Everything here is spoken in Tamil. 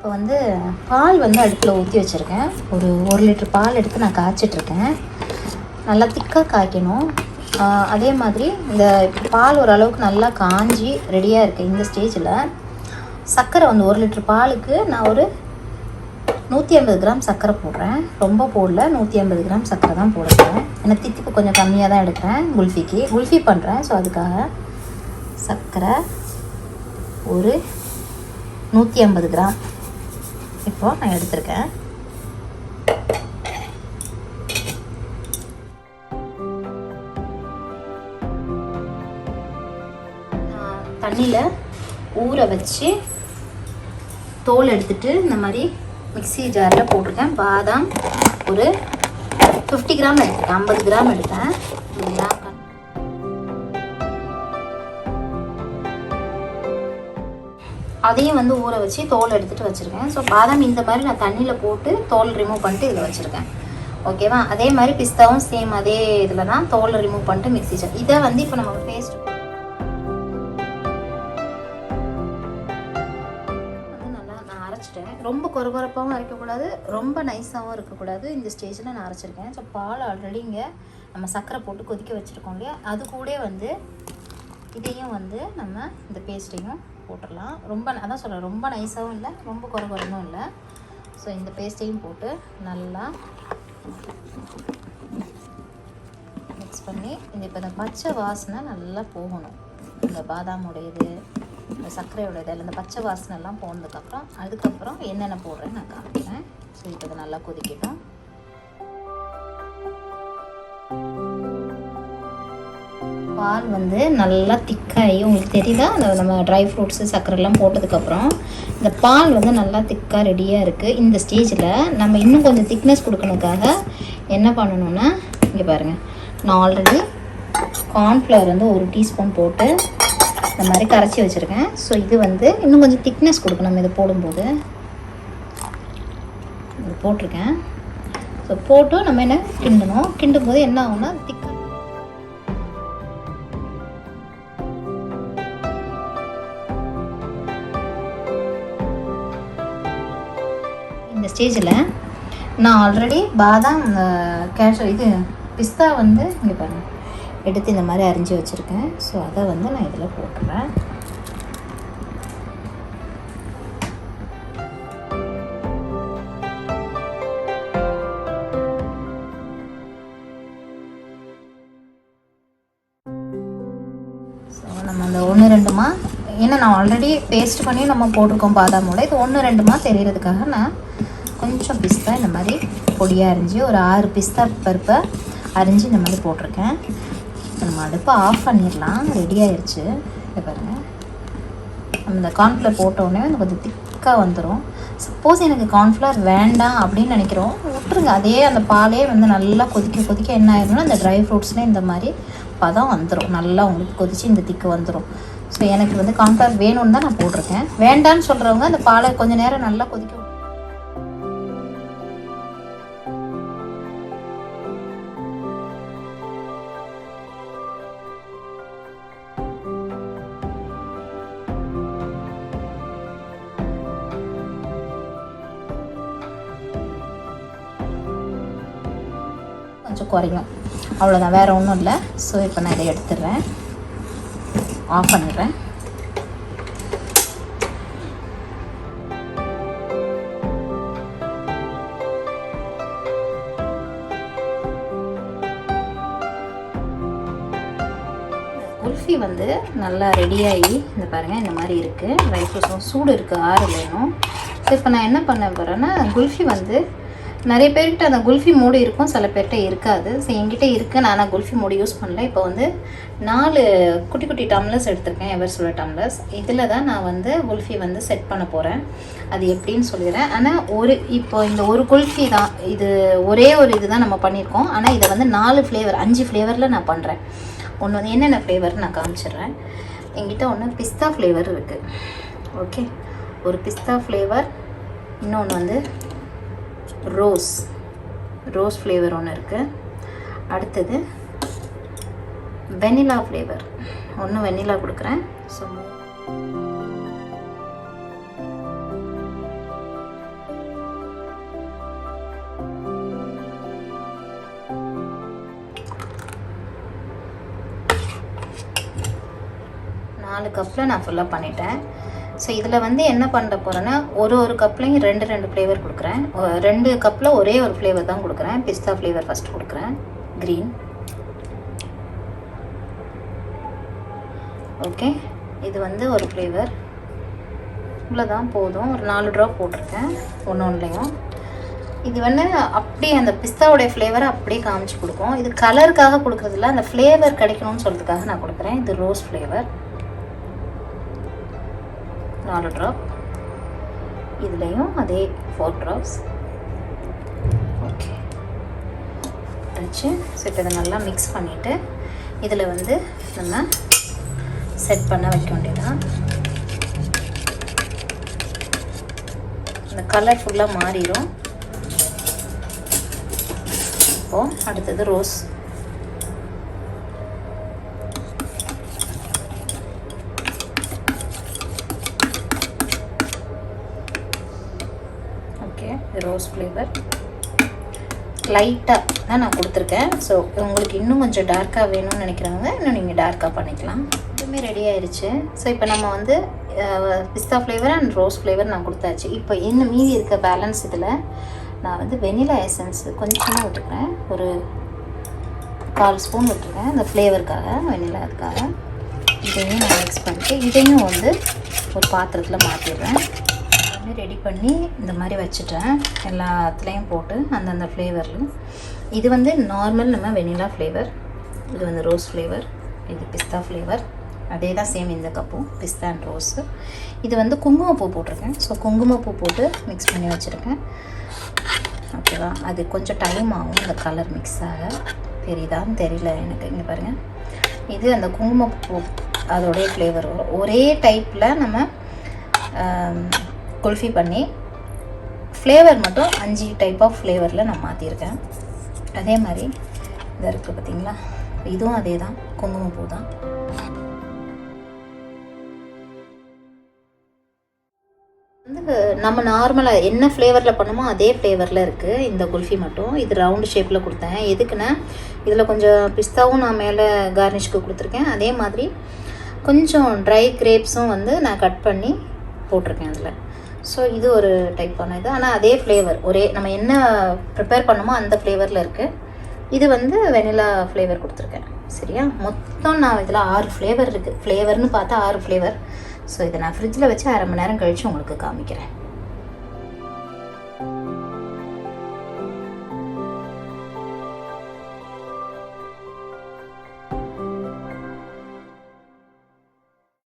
இப்போ வந்து பால் வந்து அடுப்பில் ஊற்றி வச்சுருக்கேன். ஒரு ஒரு லிட்டர் பால் எடுத்து நான் காய்ச்சிட்ருக்கேன். நல்லா திக்காக காய்க்கணும். அதே மாதிரி இந்த பால் ஓரளவுக்கு நல்லா காஞ்சி ரெடியாக இருக்குது இந்த ஸ்டேஜில் சர்க்கரை வந்து ஒரு லிட்டர் பாலுக்கு நான் ஒரு நூற்றி ஐம்பது கிராம் சர்க்கரை போடுறேன். ரொம்ப போடல நூற்றி ஐம்பது கிராம் சர்க்கரை தான் போடுறேன். ஏன்னா தித்திப்பு கொஞ்சம் கம்மியாக தான் எடுக்கிறேன் குல்ஃபிக்கு. குல்ஃபி பண்ணுறேன் ஸோ அதுக்காக சர்க்கரை ஒரு நூற்றி ஐம்பது கிராம். இப்போ நான் எடுத்திருக்கேன். நான் தண்ணியில் ஊற வச்சு தோல் எடுத்துட்டு இந்த மாதிரி மிக்ஸி ஜாரில் போட்டிருக்கேன். பாதாம் ஒரு ஃபிஃப்டி கிராம் எடுத்துருக்கேன் ஐம்பது கிராம் எடுத்தேன். அதையும் வந்து ஊற வச்சு தோல் எடுத்துட்டு வச்சுருக்கேன். ஸோ பாதாம் இந்த மாதிரி நான் தண்ணியில் போட்டு தோல் ரிமூவ் பண்ணிட்டு இதில் வச்சுருக்கேன். ஓகேவா அதே மாதிரி பிஸ்தாவும் சேம் அதே இதில் தான் தோல் ரிமூவ் பண்ணிட்டு மிக்ஸி ஜார் இதை வந்து இப்போ நம்ம பேஸ்ட் வந்து நல்லா நான் அரைச்சிட்டேன். ரொம்ப கொரகொரப்பாகவும் அரைக்கக்கூடாது. ரொம்ப நைஸாகவும் இருக்கக்கூடாது. இந்த ஸ்டேஜில் நான் அரைச்சிருக்கேன். ஸோ பால் ஆல்ரெடி இங்கே நம்ம சர்க்கரை போட்டு கொதிக்க வச்சுருக்கோம் இல்லையா? அது கூட வந்து இதையும் வந்து நம்ம இந்த பேஸ்ட்டையும் போட்டுடலாம். ரொம்ப அதான் சொல்கிறேன் ரொம்ப நைஸாகவும் இல்லை ரொம்ப குறை கொரகொரனும் இல்லை. ஸோ இந்த பேஸ்ட்டையும் போட்டு நல்லா மிக்ஸ் பண்ணி இந்த இப்போ இந்த பச்சை வாசனை நல்லா போகணும். இந்த பாதாமுடையது இந்த சர்க்கரையுடையது இல்லை இந்த பச்சை வாசனைலாம் போனதுக்கப்புறம் அதுக்கப்புறம் என்னென்ன போடுறேன்னு நான் காமிக்கிறேன். ஸோ இப்போ இதை நல்லா கொதிக்கட்டும். பால் வந்து நல்லா திக்காகி உங்களுக்கு தெரியுதா? அந்த நம்ம ட்ரை ஃப்ரூட்ஸு சர்க்கரைலாம் போட்டதுக்கப்புறம் இந்த பால் வந்து நல்லா திக்காக ரெடியாக இருக்குது இந்த ஸ்டேஜில் நம்ம இன்னும் கொஞ்சம் திக்னஸ் கொடுக்கணுக்காக என்ன பண்ணணும்னா இங்கே பாருங்கள் நான் ஆல்ரெடி கார்ன்ஃப்ளவர் வந்து ஒரு டீஸ்பூன் போட்டு இந்த மாதிரி கரைச்சி வச்சுருக்கேன். ஸோ இது வந்து இன்னும் கொஞ்சம் திக்னஸ் கொடுக்கணும். இதை போடும்போது. இது போட்டிருக்கேன். ஸோ போட்டு நம்ம என்ன கிண்டணும்? கிண்டும் போது என்ன ஆகும்னா திக் ஸ்டேஜில் நான் ஆல்ரெடி பாதாம் கேஷ் இது பிஸ்தா வந்து இங்கே பாருங்கள் எடுத்து இந்த மாதிரி அரிஞ்சு வச்சுருக்கேன். ஸோ அதை வந்து நான் இதில் போட்டுறேன். நம்ம அந்த ஒன்று ரெண்டுமா ஏன்னா நான் ஆல்ரெடி பேஸ்ட் பண்ணி நம்ம போட்டிருக்கோம் பாதாமோட. இது ஒன்று ரெண்டுமா தெரியறதுக்காக நான் கொஞ்சம் பிஸ்தா இந்த மாதிரி பொடியாக அரிஞ்சு ஒரு ஆறு பிஸ்தா பருப்பை அரிஞ்சு இந்த மாதிரி போட்டிருக்கேன். இப்போ நம்ம அடுப்பை ஆஃப் பண்ணிடலாம். ரெடி ஆயிடுச்சு இதை பாருங்கள் நம்ம இந்த கார்ன்ஃப்ளவர் போட்டோடனே அது கொஞ்சம் திக்காக வந்துடும் சப்போஸ் எனக்கு கார்ன்ஃப்ளவர் வேண்டாம் அப்படின்னு நினைக்கிறோம். விட்டுருங்க. அதே அந்த பாலே வந்து நல்லா கொதிக்க கொதிக்க என்ன ஆயிரும்னா அந்த ட்ரை ஃப்ரூட்ஸ்லேயே இந்த மாதிரி பதம் வந்துடும் நல்லா உங்களுக்கு கொதிச்சு இந்த திக்கு வந்துடும் ஸோ எனக்கு வந்து கார்ன்ஃப்ளவர் வேணும்னு தான் நான் போட்டிருக்கேன். வேண்டான்னு சொல்கிறவங்க அந்த பாலை கொஞ்சம் நேரம் நல்லா கொதிக்க கொஞ்சம் குறையும். அவ்வளோதான் வேறு ஒன்றும் இல்லை. ஸோ இப்போ நான் இதை எடுத்துடுறேன். ஆஃப் பண்ணிடுறேன். குல்ஃபி வந்து நல்லா ரெடியாகி இந்த பாருங்கள் இந்த மாதிரி இருக்குது ட்ரை ஃப்ரூட்ஸும் சூடு இருக்குது ஆறு வேணும் ஸோ இப்போ நான் என்ன பண்ண போகிறேன்னா குல்ஃபி வந்து நிறைய பேர்கிட்ட அந்த குல்ஃபி மூடி இருக்கும் சில பேர்கிட்ட இருக்காது. ஸோ என்கிட்ட இருக்குது நான் ஆனால் குல்ஃபி மூடி யூஸ் பண்ணல. இப்போ வந்து நாலு குட்டி குட்டி டம்ளர்ஸ் எடுத்திருக்கேன். எவர் சொல்ல டம்ளர்ஸ். இதில் தான் நான் வந்து குல்ஃபி வந்து செட் பண்ண போகிறேன் அது எப்படின்னு சொல்லிடுறேன். ஆனால் ஒரு இப்போ இந்த ஒரு குல்ஃபி தான். இது ஒரே ஒரு இது தான் நம்ம பண்ணியிருக்கோம். ஆனால் இதை வந்து நாலு ஃப்ளேவர் அஞ்சு ஃப்ளேவரில் நான் பண்ணுறேன் ஒன்று வந்து என்னென்ன ஃப்ளேவர் நான் காமிச்சிடுறேன். என்கிட்ட ஒன்று பிஸ்தா ஃப்ளேவர் இருக்குது ஓகே ஒரு பிஸ்தா ஃப்ளேவர் இன்னொன்று வந்து ரோஸ் ரோஸ் ஃப்ளேவர் ஒன்று இருக்குது அடுத்தது வெனிலா ஃப்ளேவர் ஒன்று வெனிலா கொடுக்குறேன். ஸோ நாலு கப்பில் நான் ஃபுல்லாக பண்ணிட்டேன். ஸோ இதில் வந்து என்ன பண்ண போகிறேன்னா ஒரு ஒரு கப்லையும் ரெண்டு ரெண்டு ஃப்ளேவர் கொடுக்குறேன். ரெண்டு கப்பில் ஒரே ஒரு ஃப்ளேவர் தான் கொடுக்குறேன். பிஸ்தா ஃப்ளேவர் ஃபஸ்ட்டு கொடுக்குறேன். க்ரீன் ஓகே இது வந்து ஒரு ஃப்ளேவர் இவ்வளோதான் போதும். ஒரு நாலு ட்ராப் போட்டிருக்கேன். ஒன்று ஒன்றுலையும் இது வந்து அப்படியே அந்த பிஸ்தாவுடைய ஃப்ளேவரை அப்படியே காமிச்சு கொடுக்கும். இது கலருக்காக கொடுக்குறதில்ல. அந்த ஃப்ளேவர் கிடைக்கணும்னு சொல்கிறதுக்காக நான் கொடுக்குறேன். இது ரோஸ் ஃப்ளேவர் நாலு ட்ராப் இதுலேயும் அதே ஃபோர் ட்ராப்ஸ் ஓகே வச்சு ஸோ இப்போ இதை நல்லா மிக்ஸ் பண்ணிவிட்டு இதில் வந்து நம்ம செட் பண்ண வைக்க வேண்டியதான் இந்த கலர் ஃபுல்லாக மாறிடும் இப்போது அடுத்தது ரோஸ் ஓகே இது ரோஸ் ஃப்ளேவர் லைட்டாக தான் நான் கொடுத்துருக்கேன். ஸோ உங்களுக்கு இன்னும் கொஞ்சம் டார்க்காக வேணும்னு நினைக்கிறவங்க இன்னும் நீங்கள் டார்க்காக பண்ணிக்கலாம். இதுவுமே ரெடி ஆயிடுச்சு ஸோ இப்போ நம்ம வந்து pista flavour and rose flavour நான் கொடுத்தாச்சு. இப்போ என்ன மீதி இருக்க பேலன்ஸ் இதில் நான் வந்து வெனிலா எசன்ஸ் கொஞ்சமாக விட்டுக்கிறேன். ஒரு கால் ஸ்பூன் விட்டுருக்கேன் அந்த ஃப்ளேவருக்காக வெனிலா அதுக்காக. இதையும் நான் மிக்ஸ் பண்ணிட்டு இதையும் வந்து ஒரு பாத்திரத்தில் மாற்றிடுறேன் எல்லாமே ரெடி பண்ணி இந்த மாதிரி வச்சுட்டேன். எல்லாத்துலேயும் போட்டு அந்தந்த ஃப்ளேவரில் இது வந்து நார்மல் நம்ம வெனிலா ஃப்ளேவர் இது வந்து ரோஸ் ஃப்ளேவர் இது பிஸ்தா ஃப்ளேவர் அதே தான் சேம் இந்த கப்பும் பிஸ்தா அண்ட் ரோஸு இது வந்து குங்குமப்பூ போட்டிருக்கேன். ஸோ குங்குமப்பூ போட்டு மிக்ஸ் பண்ணி வச்சுருக்கேன். ஓகேவா? அது கொஞ்சம் டைம் ஆகும் இந்த கலர் மிக்ஸ் ஆக. தெரியுதான்னு தெரியல எனக்கு. இங்கே பாருங்கள் இது அந்த குங்குமப்பூ அதோடைய ஃப்ளேவர் வரும் ஒரே டைப்பில் நம்ம குல்ஃபி பண்ணி ஃப்ளேவர் மட்டும் அஞ்சு டைப் ஆஃப் ஃப்ளேவரில் நான் மாற்றிருக்கேன் அதே மாதிரி இதை இருக்குது பார்த்தீங்களா இதுவும் அதே தான் குங்குமப்பூ தான் வந்து நம்ம நார்மலாக என்ன ஃப்ளேவரில் பண்ணுமோ அதே ஃப்ளேவரில் இருக்குது இந்த குல்ஃபி மட்டும். இது ரவுண்டு ஷேப்பில் கொடுத்தேன். எதுக்குன்னா இதில் கொஞ்சம் பிஸ்தாவும் நான் மேலே கார்னிஷ்க்கு கொடுத்துருக்கேன். அதே மாதிரி கொஞ்சம் ட்ரை கிரேப்ஸும் வந்து நான் கட் பண்ணி போட்டிருக்கேன் அதில். ஸோ இது ஒரு டைப்பான இது. ஆனால் அதே ஃப்ளேவர் ஒரே நம்ம என்ன ப்ரிப்பேர் பண்ணோமோ அந்த ஃப்ளேவரில் இருக்குது இது வந்து வெனிலா ஃப்ளேவர் கொடுத்துருக்கேன். சரியா? மொத்தம் நான் இதில் ஆறு ஃப்ளேவர் இருக்குது ஃப்ளேவர்னு பார்த்தா ஆறு ஃப்ளேவர் ஸோ இதை நான் ஃப்ரிட்ஜில் வச்சு அரை மணி நேரம் கழித்து உங்களுக்கு காமிக்கிறேன்.